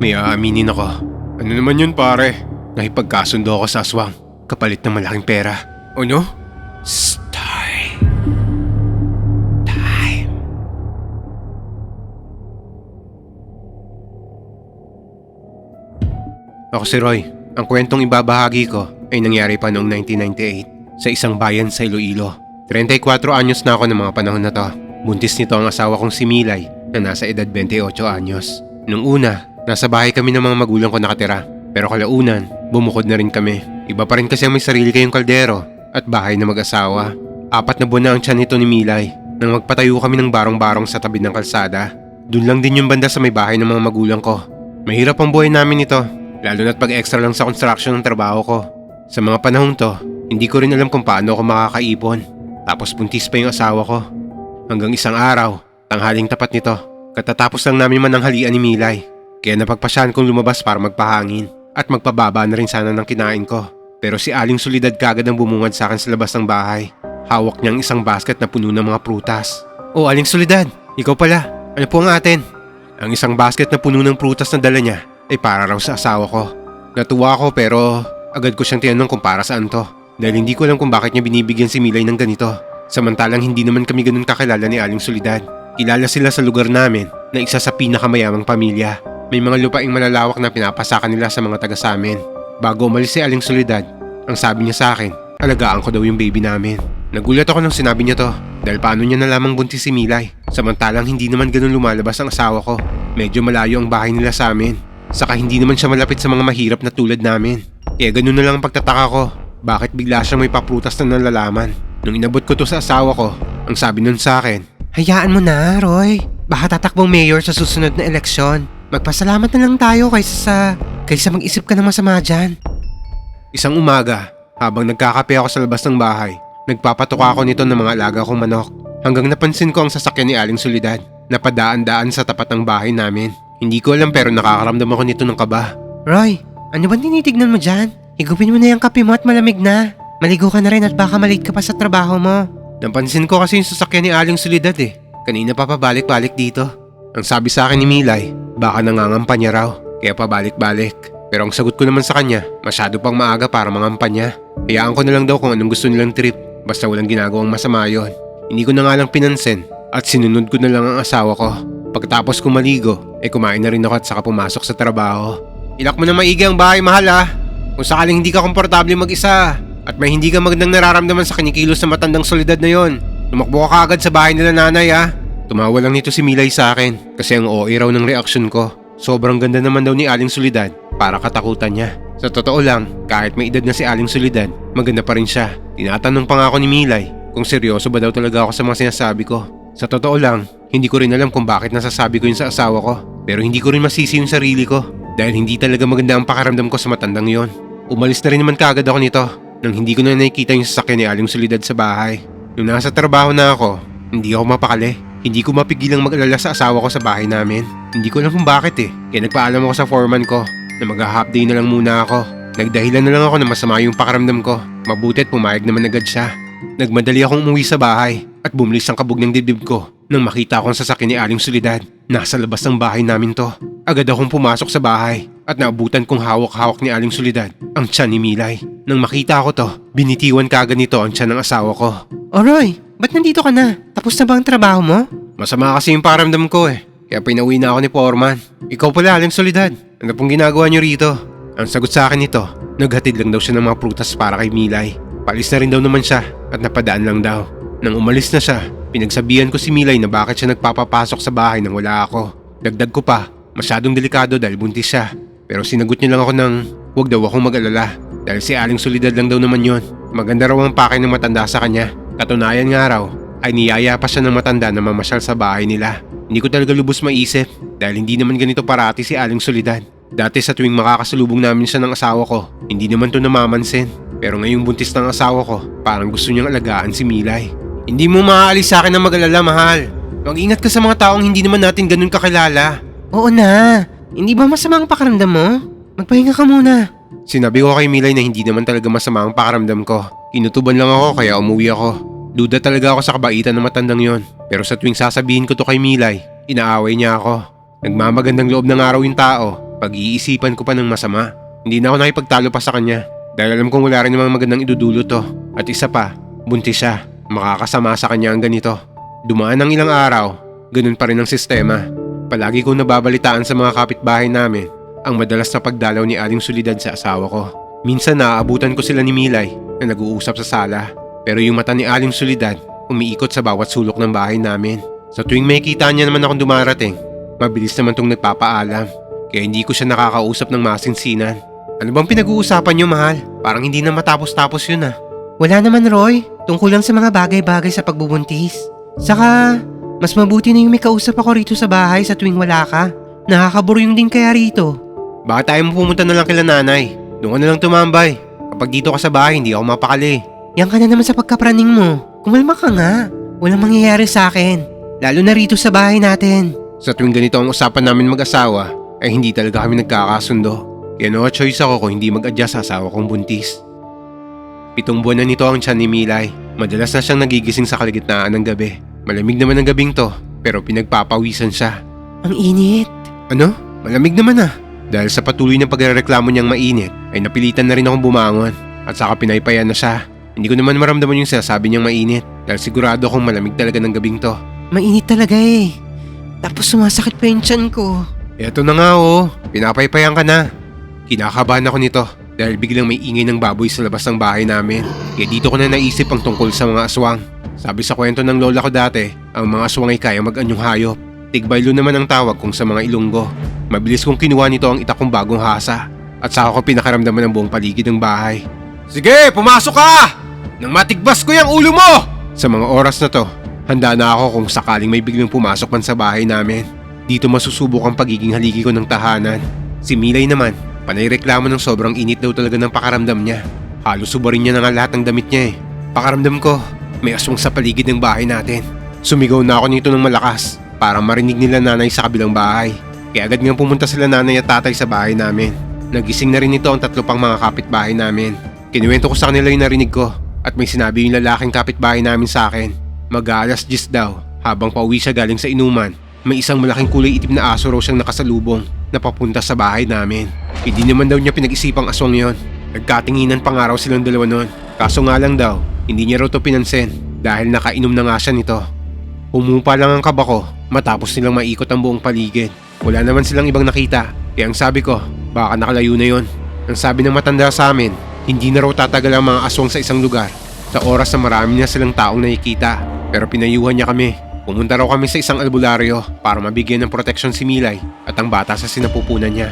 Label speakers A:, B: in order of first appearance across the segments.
A: May aaminin ako. Ano naman yun pare? Nakipagkasundo ako sa aswang. Kapalit ng malaking pera. Ano? Story. Time. Ako si Roy. Ang kwentong ibabahagi ko ay nangyari pa noong 1998 sa isang bayan sa Iloilo. 34 anyos na ako ng mga panahon na to. Buntis nito ang asawa kong si Milay na nasa edad 28 anyos. Nung una, nasa bahay kami ng mga magulang ko nakatira. Pero kalaunan, bumukod na rin kami. Iba pa rin kasi may sarili kayong kaldero at bahay na mag-asawa. Apat na buwan na ang tiyan nito ni Milay nang magpatayo kami ng barong-barong sa tabi ng kalsada. Doon lang din yung banda sa may bahay ng mga magulang ko. Mahirap ang buhay namin ito, lalo na't pag extra lang sa construction ng trabaho ko. Sa mga panahong to, hindi ko rin alam kung paano ako makakaipon. Tapos buntis pa yung asawa ko. Hanggang isang araw, tanghaling tapat nito, katatapos lang namin mananghalian ni Milay. Kaya napagpasyahan kong lumabas para magpahangin at magpababa na rin sana ng kinain ko. Pero si Aling Solidad kagad ang bumungad sa akin sa labas ng bahay. Hawak niyang isang basket na puno ng mga prutas. Oh, Aling Solidad, ikaw pala. Ano po ang atin? Ang isang basket na puno ng prutas na dala niya ay para raw sa asawa ko. Natuwa ako pero agad ko siyang tinanong kung para saan to. Dahil hindi ko alam kung bakit niya binibigyan si Milay ng ganito. Samantalang hindi naman kami ganun kakilala ni Aling Solidad. Kilala sila sa lugar namin na isa sa pinakamayamang pamilya. May mga lupaing malalawak na pinapasakan nila sa mga taga sa amin. Bago umalis si Aling Solidad, ang sabi niya sa akin, alagaan ko daw yung baby namin. Nagulat ako nung sinabi niya to dahil paano niya nalamang buntis si Milay. Samantalang hindi naman ganun lumalabas ang asawa ko. Medyo malayo ang bahay nila sa amin. Saka hindi naman siya malapit sa mga mahirap na tulad namin. Kaya ganun na lang ang pagtataka ko. Bakit bigla siya may paprutas na nalalaman? Nung inabot ko to sa asawa ko, ang sabi nun sa akin, Hayaan mo na, Roy. Baka tatakbong mayor sa susunod na eleksyon. Magpasalamat na lang tayo kaysa sa... kaysa mag-isip ka ng masama dyan. Isang umaga, habang nagkakape ako sa labas ng bahay, nagpapatuka ako nito ng mga alaga kong manok. Hanggang napansin ko ang sasakyan ni Aling Solidad na padaan-daan sa tapat ng bahay namin. Hindi ko alam pero nakakaramdam ako nito ng kaba. Roy, ano ba tinitignan mo dyan? Higupin mo na yung kape mo at malamig na. Maligo ka na rin at baka malate ka pa sa trabaho mo. Napansin ko kasi yung sasakyan ni Aling Solidad eh. Kanina pa pabalik-balik dito. Ang sabi sa akin ni Milay, baka nangangampa niya raw, kaya pabalik-balik. Pero ang sagot ko naman sa kanya, masyado pang maaga para mangampa niya. Hayaan ko na lang daw kung anong gusto nilang trip, basta walang ginagawang masama yon. Hindi ko na nga lang pinansin at sinunod ko na lang ang asawa ko. Pagkatapos ko maligo, ay kumain na rin ako at saka pumasok sa trabaho. Ilak mo na maigi ang bahay, mahal ah. Kung sakaling hindi ka komportable mag-isa at may hindi ka magandang nararamdaman sa kinikilos na matandang solidad na yon, tumakbo ka agad sa bahay nila nanay ah. Tumawa lang nito si Milay sa akin kasi ang OA raw ng reaksyon ko. Sobrang ganda naman daw ni Aling Solidad para katakutan niya. Sa totoo lang, kahit may edad na si Aling Solidad, maganda pa rin siya. Tinatanong pa nga ako ni Milay kung seryoso ba daw talaga ako sa mga sinasabi ko. Sa totoo lang, hindi ko rin alam kung bakit nasasabi ko yun sa asawa ko. Pero hindi ko rin masisi yung sarili ko dahil hindi talaga maganda ang pakaramdam ko sa matandang yon. Umalis na rin naman kaagad ako nito nang hindi ko na nakikita yung sasakyan ni Aling Solidad sa bahay. Nung nasa trabaho na ako, hindi ako mapakali. Hindi ko mapigilang mag-alala sa asawa ko sa bahay namin. Hindi ko alam kung bakit eh. Kaya nagpaalam ako sa foreman ko na mag-half day na lang muna ako. Nagdahilan na lang ako na masama yung pakaramdam ko. Mabuti at pumayag naman agad siya. Nagmadali akong umuwi sa bahay at bumulis ang kabog ng dibdib ko nang makita akong sasakyan ni Aling Solidad. Nasa labas ng bahay namin to. Agad akong pumasok sa bahay at naabutan kong hawak-hawak ni Aling Solidad ang tiyan ni Milay. Nang makita ko to, binitiwan kaagad nito ang tiyan ng asawa ko. Oroy, ba't nandito ka na? Tapos na ba ang trabaho mo? Masama kasi yung paramdam ko eh. Kaya pinauwi na ako ni Foreman. Ikaw pala, Aling Solidad. Ano pong ginagawa niyo rito? Ang sagot sa akin nito, naghatid lang daw siya ng mga prutas para kay Milay. Palis na rin daw naman siya at napadaan lang daw. Nang umalis na siya, pinagsabihan ko si Milay na bakit siya nagpapapasok sa bahay nang wala ako. Dagdag ko pa, masyadong delikado dahil buntis siya. Pero sinagot niya lang ako ng huwag daw akong mag-alala dahil si Aling Solidad lang daw naman yon. Maganda raw ang pakay ng matanda sa kanya. Katunayan nga raw ay niyaya pa siya ng matanda na mamasyal sa bahay nila. Hindi ko talaga lubos maisip dahil hindi naman ganito parati si Aling Solidad. Dati sa tuwing makakasalubong namin siya ng asawa ko, hindi naman to namamansin. Pero ngayong buntis ng asawa ko, parang gusto niyang alagaan si Milay. Hindi mo maaalis sa akin na mag-alala, mahal. Mag-ingat ka sa mga taong hindi naman natin ganun kakilala. Oo na. Hindi ba masama ang pakaramdam mo? Magpahinga ka muna. Sinabi ko kay Milay na hindi naman talaga masama ang pakaramdam ko. Inutuban lang ako kaya umuwi ako. Duda talaga ako sa kabaitan ng matandang yon. Pero sa tuwing sasabihin ko to kay Milay, inaaway niya ako. Nagmamagandang loob ng araw yung tao, Pag-iisipan ko pa ng masama. Hindi na ako nakipagtalo pa sa kanya. Dahil alam kong wala rin namang magandang idudulo to. At isa pa, buntis siya. Makakasama sa kanya ang ganito. Dumaan ng ilang araw, ganun pa rin ang sistema. Palagi kong nababalitaan sa mga kapitbahay namin ang madalas na pagdalaw ni Aling Solidad sa asawa ko. Minsan naaabutan ko sila ni Milay na nag-uusap sa sala. Pero yung mata ni Aling Solidad umiikot sa bawat sulok ng bahay namin. Sa tuwing may kita niya naman akong dumarating, mabilis naman tong nagpapaalam. Kaya hindi ko siya nakakausap ng masinsinan. Ano bang pinag-uusapan niyo, mahal? Parang hindi na matapos-tapos yun ah.
B: Wala naman Roy, tungkol lang sa mga bagay-bagay sa pagbubuntis. Saka, mas mabuti na yung may kausap ako rito sa bahay sa tuwing wala ka. Nakakaburyong din kaya rito.
A: Baka tayo mo pumunta na lang kila nanay. Doon ka na lang tumambay. Kapag dito ka sa bahay, hindi ako mapakali.
B: Yan ka na naman sa pagkapraning mo. Kumalma ka nga. Walang mangyayari sa akin. Lalo na rito sa bahay natin.
A: Sa tuwing ganito ang usapan namin mag-asawa, ay hindi talaga kami nagkakasundo. Kaya no choice ako kung hindi mag-adjust sa asawa kong buntis. Pitong buwan na nito ang tiyan ni Milay. Madalas na siyang nagigising sa kaligitnaan ng gabi. Malamig naman ang gabing to, pero pinagpapawisan siya.
B: Ang init.
A: Ano? Malamig naman ah. Dahil sa patuloy na pagrereklamo niyang mainit, ay napilitan na rin akong bumangon. At saka pinaypayan na siya. Hindi ko naman maramdaman yung sinasabi niyang mainit. Dahil sigurado akong malamig talaga ng gabing to.
B: Mainit talaga eh. Tapos sumasakit pa yung tiyan ko.
A: Eto na nga oh, pinapaypayan ka na. Kinakabahan ako nito dahil biglang may ingay ng baboy sa labas ng bahay namin. Kaya dito ko na naisip ang tungkol sa mga aswang. Sabi sa kwento ng lola ko dati, ang mga aswang ay kaya mag-anyong hayop. Tigbaylo naman ang tawag kung sa mga ilunggo. Mabilis kong kinuha nito ang itak kong bagong hasa. At saka ko pinakaramdaman ng buong paligid ng bahay. Sige, pumasok ka! Nang matigbas ko yung ulo mo! Sa mga oras na to, handa na ako kung sakaling may biglang pumasok man sa bahay namin. Dito masusubok ang pagiging haligi ko ng tahanan. Si Milay naman, panay reklamo ng sobrang init daw talaga ng pakaramdam niya. Halos subarin niya na nga lahat ng damit niya eh. Pakaramdam ko, may aswang sa paligid ng bahay natin. Sumigaw na ako nito ng malakas para marinig nila nanay sa kabilang bahay. Kaya agad nga pumunta sila nanay at tatay sa bahay namin. Nagising na rin ito ang tatlo pang mga kapitbahay namin. Kinuwento ko sa kanila yung narinig ko at may sinabi yung lalaking kapitbahay namin sa akin. Mag-aalas 10 daw habang pauwi siya galing sa inuman. May isang malaking kulay itim na aso raw siyang nakasalubong na papunta sa bahay namin. Hindi naman daw niya pinag-isipang aswang yon. Nagkatinginan pang araw silang dalawa noon. Kaso nga lang daw, hindi niya raw to pinansin dahil nakainom na nga siya nito. Umupa lang ang kaba ko matapos nilang maikot ang buong paligid. Wala naman silang ibang nakita. Kaya ang sabi ko, baka nakalayo na yon. Ang sabi ng matanda sa amin, hindi na raw tatagal ang mga aswang sa isang lugar. Sa oras na marami na silang taong nakikita. Pero pinayuhan niya kami. Pumunta raw kami sa isang albularyo para mabigyan ng proteksyon si Milay at ang bata sa sinapupunan niya.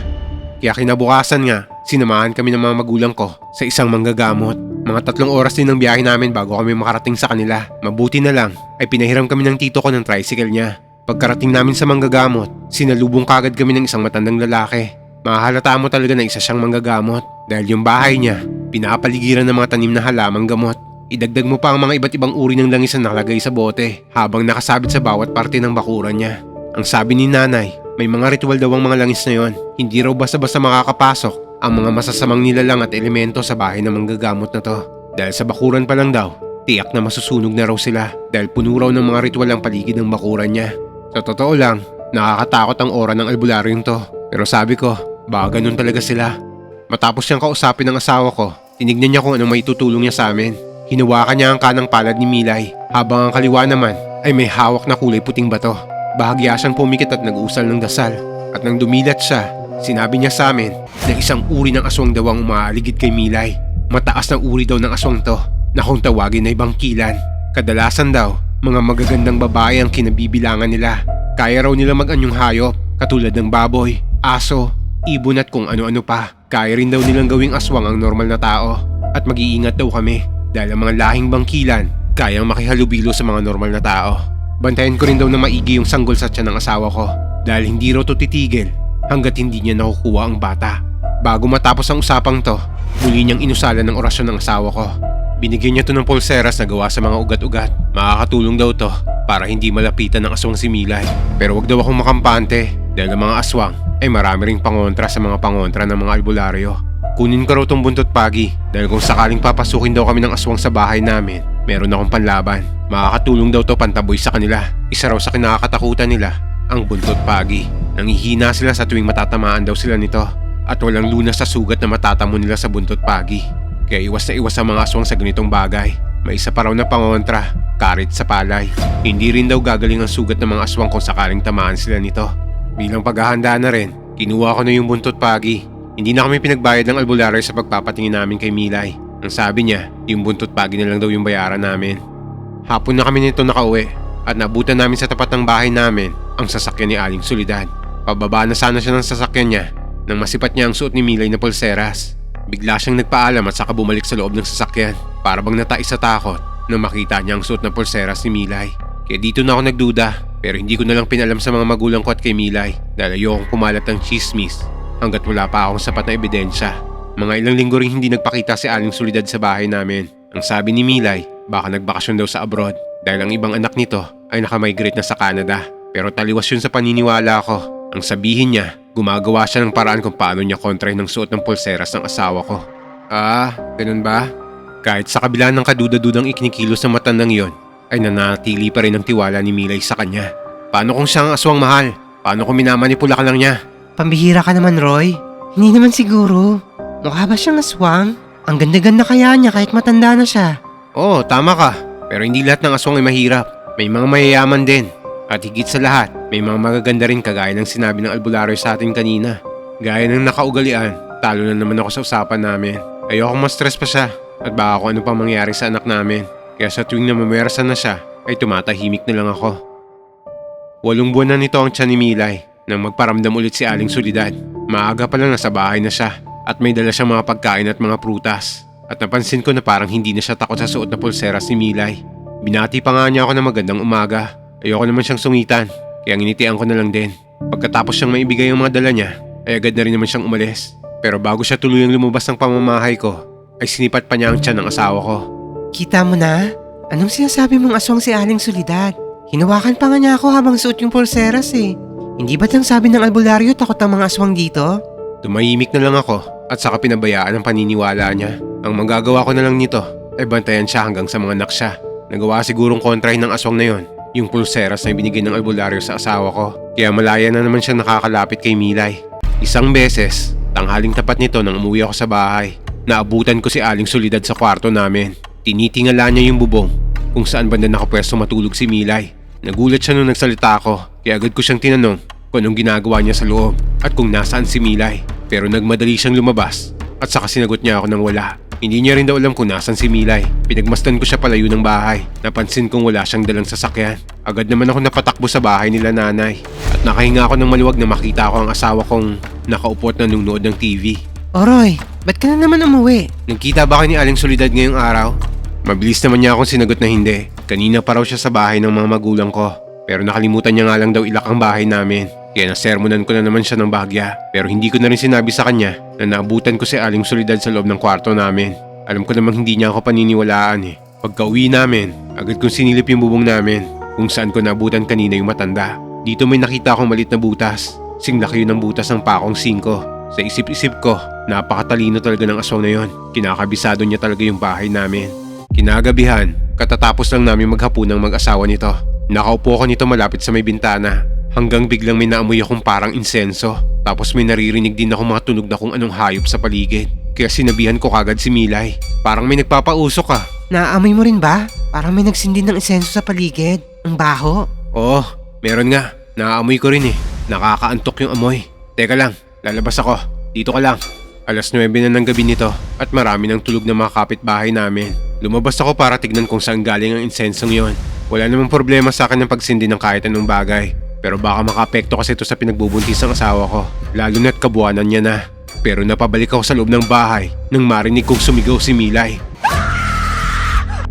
A: Kaya kinabukasan nga, sinamahan kami ng mga magulang ko sa isang manggagamot. Mga tatlong oras din ang biyahe namin bago kami makarating sa kanila. Mabuti na lang ay pinahiram kami ng tito ko ng tricycle niya. Pagkarating namin sa manggagamot, sinalubong kagad kami ng isang matandang lalaki. Mahalata mo talaga na isa siyang manggagamot dahil yung bahay niya, pinapaligiran ng mga tanim na halamang gamot. Idagdag mo pa ang mga iba't ibang uri ng langis na nakalagay sa bote habang nakasabit sa bawat parte ng bakuran niya. Ang sabi ni nanay, may mga ritual daw ang mga langis na yon. Hindi raw basta-basta makakapasok ang mga masasamang nilalang at elemento sa bahay ng manggagamot na to. Dahil sa bakuran pa lang daw, tiyak na masusunog na raw sila dahil puno raw ng mga ritual ang paligid ng bakuran niya. Sa totoo lang, nakakatakot ang aura ng albularyong to. Pero sabi ko, baka ganun talaga sila. Matapos siyang kausapin ng asawa ko, tinignan niya kung anong may tutulong niya sa amin. Hinawakan niya ang kanang palad ni Milay, habang ang kaliwa naman ay may hawak na kulay puting bato. Bahagya siyang pumikit at nag-usal ng dasal. At nang dumilat siya, sinabi niya sa amin na isang uri ng aswang daw ang umaaligid kay Milay. Mataas na uri daw ng aswang to na kung tawagin ay bangkilan. Kadalasan daw, mga magagandang babae ang kinabibilangan nila. Kaya raw nila mag-anyong hayop, katulad ng baboy, aso, ibon at kung ano-ano pa. Kaya rin daw nilang gawing aswang ang normal na tao. At mag-iingat daw kami dahil ang mga lahing bangkilan kayang makihalubilo sa mga normal na tao. Bantayan ko rin daw na maigi yung sanggol sa tiyan ng asawa ko dahil hindi raw to titigil hanggat hindi niya nakukuha ang bata. Bago matapos ang usapang to, muli niyang inusala ng orasyon ng asawa ko. Binigyan niya to ng pulseras na gawa sa mga ugat-ugat. Makakatulong daw to para hindi malapitan ng aswang si Milay. Pero wag daw akong makampante dahil ang mga aswang ay marami ring pangontra sa mga pangontra ng mga albularyo. Kunin ko raw tong buntot pagi dahil kung sakaling papasukin daw kami ng aswang sa bahay namin, meron akong panlaban. Makakatulong daw to pantaboy sa kanila. Isa raw sa kinakatakutan nila, ang buntot pagi. Nangihina sila sa tuwing matatamaan daw sila nito at walang lunas sa sugat na matatamo nila sa buntot pagi. Kaya iwas na iwas sa mga aswang sa ganitong bagay. May isa pa raw na pangontra, karit sa palay. Hindi rin daw gagaling ang sugat ng mga aswang kung sakaling tamaan sila nito. Bilang paghahanda na rin, kinuha ko na yung buntot pagi. Hindi na kami pinagbayad ng albularyo sa pagpapatingin namin kay Milay. Ang sabi niya, yung buntot pagi na lang daw yung bayaran namin. Hapon na kami nito nakauwi at nabutan namin sa tapat ng bahay namin ang sasakyan ni Aling Solidad. Pababa na sana siya ng sasakyan niya nang masipat niya ang suot ni Milay na pulseras. Bigla siyang nagpaalam at saka bumalik sa loob ng sasakyan para bang natais sa takot nang makita niya ang suot ng pulseras ni Milay. Kaya dito na ako nagduda pero hindi ko na lang pinalam sa mga magulang ko at kay Milay dahil ayokong kumalat ng chismis hanggat wala pa akong sapat na ebidensya. Mga ilang linggo rin hindi nagpakita si Aling Solidad sa bahay namin. Ang sabi ni Milay, baka nagbakasyon daw sa abroad dahil ang ibang anak nito ay nakamigrate na sa Canada. Pero taliwas yun sa paniniwala ko. Ang sabihin niya, gumagawa siya ng paraan kung paano niya kontrahin ng suot ng pulseras ng asawa ko. Ah, ganun ba? Kahit sa kabila ng kaduda-dudang ikinikilos ng matandang yon, ay nanatili pa rin ang tiwala ni Milay sa kanya. Paano kung siya ang aswang mahal? Paano kung minamanipula ka lang niya?
B: Pambihira ka naman, Roy. Hindi naman siguro. Mukha ba siyang aswang? Ang ganda-ganda kaya niya kahit matanda na siya.
A: Oo, tama ka. Pero hindi lahat ng aswang ay mahirap. May mga mayayaman din. At higit sa lahat, may mga magaganda rin kagaya ng sinabi ng albularyo sa atin kanina. Gaya ng nakaugalian, talo na naman ako sa usapan namin. Ayoko ma-stress pa siya at baka kung ano pa mangyari sa anak namin. Kaya sa tuwing namamwersa na siya, ay tumatahimik na lang ako. Walong buwan na nito ang tiyan ni Milay nang magparamdam ulit si Aling Solidad. Maaga pa lang nasa bahay na siya at may dala siyang mga pagkain at mga prutas. At napansin ko na parang hindi na siya takot sa suot na pulseras ni Milay. Binati pa nga niya ako ng magandang umaga. Ayoko naman siyang sungitan, kaya nginitian ko na lang din. Pagkatapos siyang maibigay ang mga dala niya, ay agad na rin naman siyang umalis. Pero bago siya tuluyang lumabas ng pamamahay ko, ay sinipat pa niya ang tiyan ng asawa ko.
B: Kita mo na? Anong sinasabi mong aswang si Aling Solidad? Hinawakan pa nga niya ako habang suot yung pulseras eh. Hindi ba't ang sabi ng albularyo takot ang mga aswang dito?
A: Tumahimik na lang ako at saka pinabayaan ang paniniwala niya. Ang magagawa ko na lang nito ay bantayan siya hanggang sa mga anak siya. Nagawa sigurong kontrahin ng aswang na yon, yung pulseras na binigay ng albularyo sa asawa ko. Kaya malaya na naman siya nakakalapit kay Milay. Isang beses, tanghaling tapat nito nang umuwi ako sa bahay. Naabutan ko si Aling Solidad sa kwarto namin. Tinitingala niya yung bubong kung saan banda nakapwesto matulog si Milay. Nagulat siya nung nagsalita ako kaya agad ko siyang tinanong kung anong ginagawa niya sa loob at kung nasaan si Milay. Pero nagmadali siyang lumabas at saka sinagot niya ako ng wala. Hindi niya rin daw alam kung nasan si Milay. Pinagmasdan ko siya palayo ng bahay. Napansin kong wala siyang dalang sasakyan. Agad naman ako napatakbo sa bahay nila nanay. At nakahinga ako ng maluwag na makita ko ang asawa kong nakaupo at nanonood ng TV.
B: O Roy, ba't ka na naman umuwi?
A: Nagkita ba kayo ni Aling Solidad ngayong araw? Mabilis naman niya akong sinagot na hindi. Kanina pa raw siya sa bahay ng mga magulang ko. Pero nakalimutan niya nga lang daw ilak ang bahay namin. Kaya nasermonan ko na naman siya ng bahagya. Pero hindi ko na rin sinabi sa kanya na naabutan ko si Aling Solidad sa loob ng kwarto namin. Alam ko namang hindi niya ako paniniwalaan eh. Pagka uwi namin, agad kong sinilip yung bubong namin kung saan ko naabutan kanina yung matanda. Dito may nakita akong malit na butas. Singlaki yun ng butas ng pakong singko. Sa isip-isip ko, napakatalino talaga ng aswang na yon. Kinakabisado niya talaga yung bahay namin. Kinagabihan, katatapos lang namin maghapon ng mag-asawa nito. Nakaupo ako nito malapit sa may bintana. Hanggang biglang may naamoy akong parang insenso. Tapos may naririnig din ako mga tunog na kung anong hayop sa paligid. Kaya sinabihan ko kagad si Milay. Parang may nagpapausok ka.
B: Naaamoy mo rin ba? Parang may nagsindi ng isenso sa paligid. Ang baho.
A: Oo, meron nga. Naaamoy ko rin eh. Nakakaantok yung amoy. Teka lang, lalabas ako. Dito ka lang. Alas 9 na ng gabi nito at marami ng tulog ng mga kapitbahay namin. Lumabas ako para tignan kung saan galing ang insensong yon. Wala namang problema sa akin ng pagsindi ng kahit anong bagay. Pero baka makaapekto kasi ito sa pinagbubuntis ng asawa ko. Lalo na't kabuanan niya na. Pero napabalik ako sa loob ng bahay nang marinig kong sumigaw si Milay.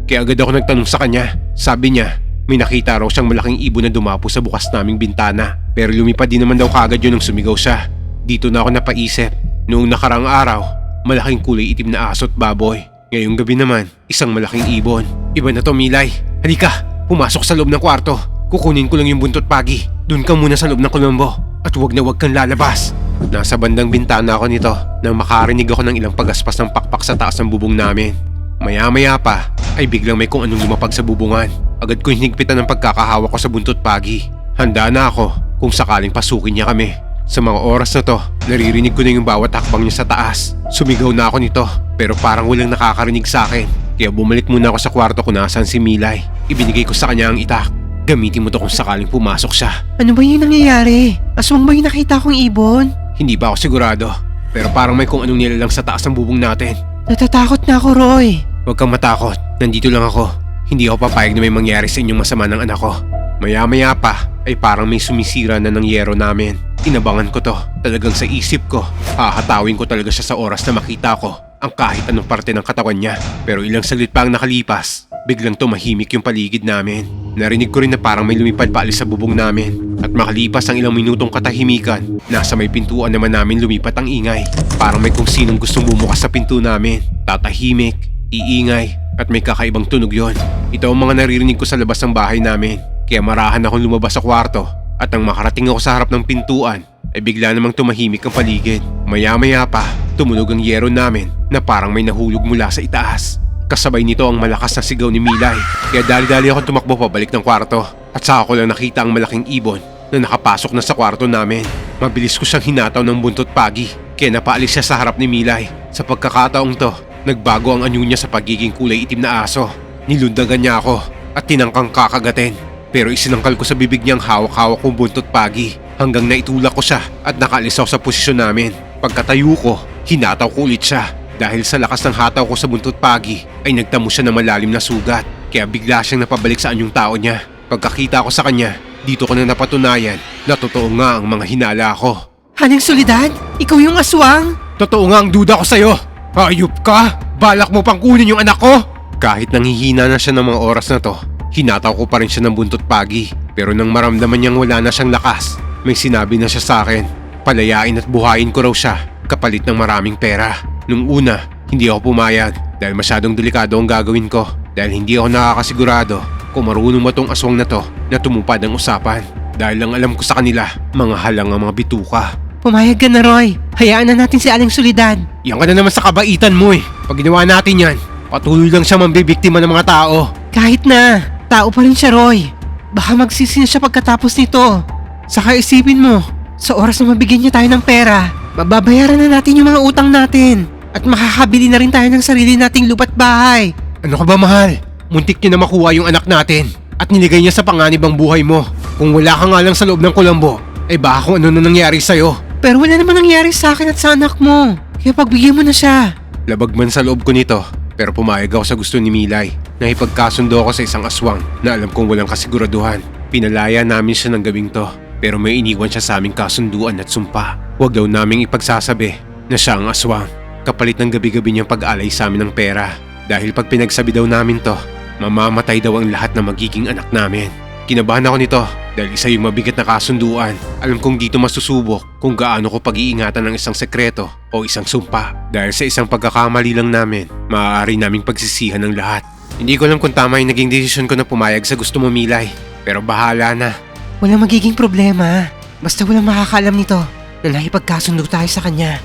A: Kaya agad ako nagtanong sa kanya. Sabi niya, may nakita raw siyang malaking ibon na dumapo sa bukas naming bintana. Pero lumipad din naman daw kaagad yun nang sumigaw siya. Dito na ako napaisip. Noong nakarang araw, malaking kulay itim na aso at baboy. Ngayong gabi naman, isang malaking ibon. Iba na to Milay. Halika, pumasok sa loob ng kwarto. Kukunin ko lang yung buntot pagi. Doon ka muna sa loob ng kulombo. At huwag na huwag kang lalabas. Nasa bandang bintana ako nito nang makarinig ako ng ilang pagaspas ng pakpak sa taas ng bubong namin. Maya-maya pa ay biglang may kung anong lumapag sa bubungan. Agad ko hinigpitan ng pagkakahawa ko sa buntot pagi. Handa na ako kung sakaling pasukin niya kami. Sa mga oras na to, naririnig ko na yung bawat hakbang niya sa taas. Sumigaw na ako nito, pero parang walang nakakarinig sa akin. Kaya bumalik muna ako sa kwarto kung nasaan si Milay. Ibinigay ko sa kanya ang itak. Gamitin mo to kung sakaling pumasok siya.
B: Ano ba yung nangyayari? Aswang ba yung nakita kong ibon?
A: Hindi pa ako sigurado, pero parang may kung anong nilalang sa taas ng bubong natin.
B: Natatakot na ako, Roy.
A: Huwag kang matakot, nandito lang ako. Hindi ako papayag na may mangyari sa inyong masama ng anak ko. Maya-maya pa ay parang may sumisira na ng yero namin. Inabangan ko to, talagang sa isip ko. Hahatawin ko talaga siya sa oras na makita ko ang kahit anong parte ng katawan niya. Pero ilang saglit pa ang nakalipas, biglang tumahimik yung paligid namin. Narinig ko rin na parang may lumipad paalis sa bubong namin. At makalipas ang ilang minutong katahimikan, nasa may pintuan naman namin lumipat ang ingay. Parang may kung sinong gustong bumukas sa pinto namin. Tatahimik, iingay, at may kakaibang tunog yon. Ito ang mga naririnig ko sa labas ng bahay namin. Kaya marahan akong lumabas sa kwarto at nang makarating ako sa harap ng pintuan ay bigla namang tumahimik ang paligid. Maya-maya pa, tumunog ang yero namin na parang may nahulog mula sa itaas. Kasabay nito ang malakas na sigaw ni Milay. Kaya dali-dali akong tumakbo pabalik ng kwarto at saka ko lang nakita ang malaking ibon na nakapasok na sa kwarto namin. Mabilis ko siyang hinataw ng buntot pagi kaya napaalis siya sa harap ni Milay. Sa pagkakataong to, nagbago ang anyo niya sa pagiging kulay itim na aso. Nilundagan niya ako at tinangkang kakagatin. Pero isinangkal ko sa bibig niyang hawak-hawak kong buntot pagi hanggang naitulak ko siya at nakaalis ako sa posisyon namin. Pagkatayo ko, hinataw ko ulit siya. Dahil sa lakas ng hataw ko sa buntot pagi ay nagtamo siya ng malalim na sugat. Kaya bigla siyang napabalik sa anyong tao niya. Pagkakita ko sa kanya, dito ko na napatunayan na totoo nga ang mga hinala ko.
B: Haning Soledad? Ikaw yung aswang?
A: Totoo nga ang duda ko sa'yo. Hayop ka! Balak mo pang kunin yung anak ko! Kahit nanghihina na siya ng mga oras na to, hinataw ko pa rin siya ng buntot pagi. Pero nang maramdaman niyang wala na siyang lakas, may sinabi na siya sa akin. Palayain at buhayin ko raw siya, kapalit ng maraming pera. Nung una, hindi ako pumayag dahil masyadong delikado ang gagawin ko. Dahil hindi ako nakakasigurado kung marunong ba tong aswang na to na tumupad ang usapan. Dahil lang alam ko sa kanila, mga halang ang mga bituka.
B: Pumayag ka na, Roy. Hayaan na natin si Aling Soledad.
A: Yan ka na naman sa kabaitan mo eh. Pag ginawa natin yan, patuloy lang siya mambibiktima ng mga tao.
B: Kahit na, tao pa rin siya, Roy. Baka magsisi na siya pagkatapos nito. Saka isipin mo, sa oras na mabigyan niya tayo ng pera, mababayaran na natin yung mga utang natin. At makakabili na rin tayo ng sarili nating lupa't bahay.
A: Ano ka ba mahal? Muntik niya na makuha yung anak natin at niligay niya sa panganib ang buhay mo. Kung wala ka nga lang sa loob ng kulambo, ay baka kung ano na nangyari sa'yo.
B: Pero wala naman nangyari sa akin at sa anak mo. Kaya pagbigyan mo na siya.
A: Labag man sa loob ko nito, pero pumayag ako sa gusto ni Milay na ipagkasundo ako sa isang aswang na alam kong walang kasiguraduhan. Pinalaya namin siya ng gabing to, pero may iniwan siya sa aming kasunduan at sumpa. Huwag daw naming ipagsasabi na siya ang aswang. Kapalit ng gabi-gabi niyang pag-alay sa amin ng pera. Dahil pag pinagsabi daw namin to, mamamatay daw ang lahat na magiging anak namin. Kinabahan ako nito dahil isa yung mabigat na kasunduan. Alam kong dito masusubok kung gaano ko pag-iingatan ng isang sekreto o isang sumpa. Dahil sa isang pagkakamali lang namin, maaari naming pagsisihan ng lahat. Hindi ko alam kung tama yung naging desisyon ko na pumayag sa gusto mo Milay. Pero bahala na.
B: Walang magiging problema. Basta walang makakaalam nito na nakipagkasundo tayo sa kanya.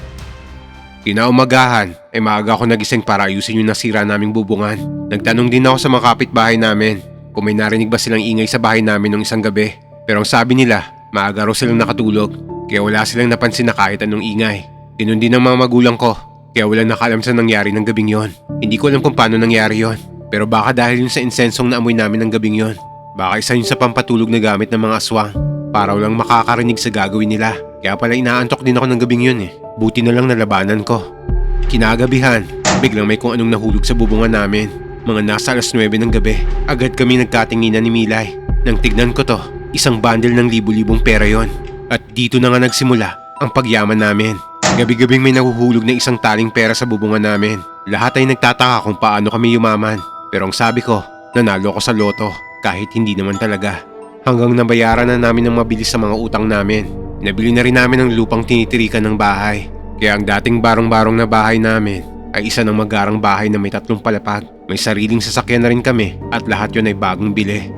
A: Kinaumagahan ay maaga ako nagising para ayusin yung nasira naming bubungan. Nagtanong din ako sa mga kapitbahay namin kung may narinig ba silang ingay sa bahay namin nung isang gabi. Pero ang sabi nila, maaga raw silang nakatulog kaya wala silang napansin na kahit anong ingay. Ganun din ang mga magulang ko kaya walang nakaalam sa nangyari ng gabing yon. Hindi ko alam kung paano nangyari yon. Pero baka dahil yun sa insensong naamoy namin ng gabing yon. Baka isa yun sa pampatulog na gamit ng mga aswang para walang makakarinig sa gagawin nila. Kaya pala inaantok din ako ng gabing yun eh. Buti na lang nalabanan ko. Kinagabihan, biglang may kung anong nahulog sa bubungan namin. Mga nasa alas 9 ng gabi, agad kami nagkatinginan ni Milay. Nang tignan ko to, isang bundle ng libu-libong pera yon. At dito na nga nagsimula ang pagyaman namin. Gabi-gabing may nahuhulog na isang taling pera sa bubungan namin. Lahat ay nagtataka kung paano kami yumaman. Pero ang sabi ko, nanalo ko sa loto kahit hindi naman talaga. Hanggang nabayaran na namin ng mabilis sa mga utang namin. Nabili na rin namin ang lupang tinitirikan ng bahay. Kaya ang dating barong-barong na bahay namin ay isa ng magarang bahay na may tatlong palapag. May sariling sasakyan na rin kami at lahat yon ay bagong bili.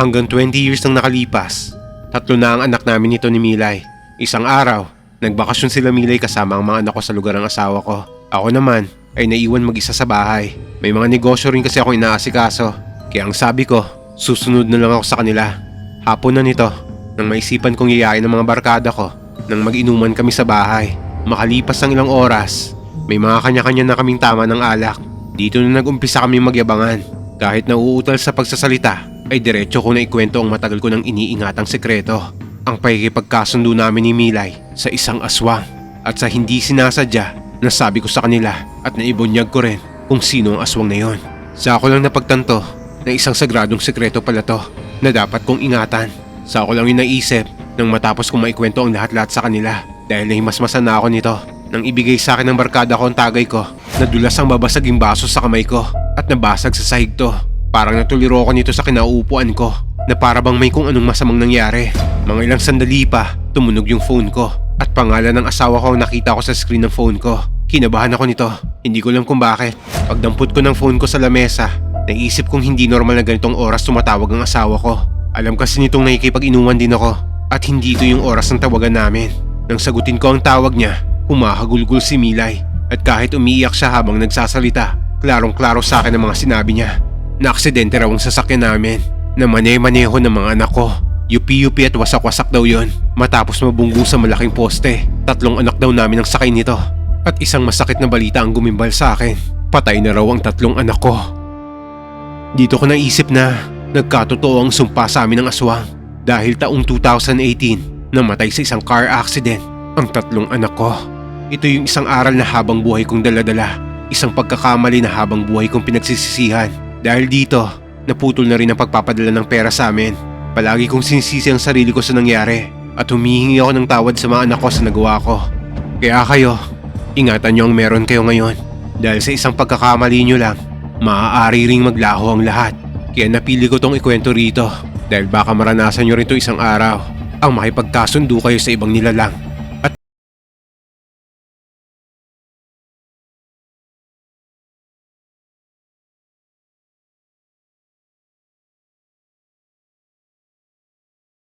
A: Hanggang 20 years nang nakalipas, tatlo na ang anak namin nito ni Milay. Isang araw, nagbakasyon sila Milay kasama ang mga anak ko sa lugar ng asawa ko. Ako naman ay naiwan mag-isa sa bahay. May mga negosyo rin kasi ako inaasikaso. Kaya ang sabi ko, susunod na lang ako sa kanila. Hapon na nito, nang maisipan kong yayain ng mga barkada ko nang mag-inuman kami sa bahay. Makalipas ang ilang oras, may mga kanya-kanya na kaming tama ng alak. Dito na nag-umpisa kami magyabangan. Kahit nauutal sa pagsasalita, ay diretso ko na ikwento ang matagal ko nang iniingatang sekreto. Ang pakikipagkasundo namin ni Milay sa isang aswang. At sa hindi sinasadya, nasabi ko sa kanila at naibunyag ko rin kung sino ang aswang na yon. Sa ako lang napagtanto na isang sagradong sekreto pala to na dapat kong ingatan. Sa ako lang yung naisip nang matapos kong maikwento ang lahat-lahat sa kanila dahil nahimasmasan na ako nito nang ibigay sa akin ng barkada ko ang tagay ko nadulas ang babasaging baso sa kamay ko at nabasag sa sahig to. Parang natuliro ako nito sa kinauupuan ko na para bang may kung anong masamang nangyari. Mga ilang sandali pa, tumunog yung phone ko at pangalan ng asawa ko ang nakita ko sa screen ng phone ko. Kinabahan ako nito. Hindi ko alam kung bakit. Pagdampot ko ng phone ko sa lamesa, naisip kong hindi normal na ganitong oras tumatawag ang asawa ko. Alam kasi nitong nakikipag-inuman din ako at hindi ito yung oras ng tawagan namin. Nang sagutin ko ang tawag niya, humahagulgul si Milay at kahit umiiyak siya habang nagsasalita, klarong-klaro sa akin ang mga sinabi niya. Naaksidente raw ang sasakyan namin na mane-maneho ng mga anak ko. Yupi-yupi at wasak-wasak daw yon matapos mabunggo sa malaking poste. Tatlong anak daw namin ang sakay nito. At isang masakit na balita ang gumimbal sa akin. Patay na raw ang tatlong anak ko. Dito ko naisip na nagkatotoo ang sumpa sa amin ng aswang. Dahil taong 2018, namatay sa isang car accident ang tatlong anak ko. Ito yung isang aral na habang buhay kong daladala. Isang pagkakamali na habang buhay kong pinagsisisihan. Dahil dito, naputol na rin ang pagpapadala ng pera sa amin. Palagi kong sinisisi ang sarili ko sa nangyari at humihingi ako ng tawad sa mga anak ko sa nagawa ko. Kaya kayo, ingatan nyo ang meron kayo ngayon. Dahil sa isang pagkakamali nyo lang, maaari ring maglaho ang lahat. Kaya napili ko tong ikwento rito dahil baka maranasan nyo rin to isang araw ang makipagkasundo kayo sa ibang nilalang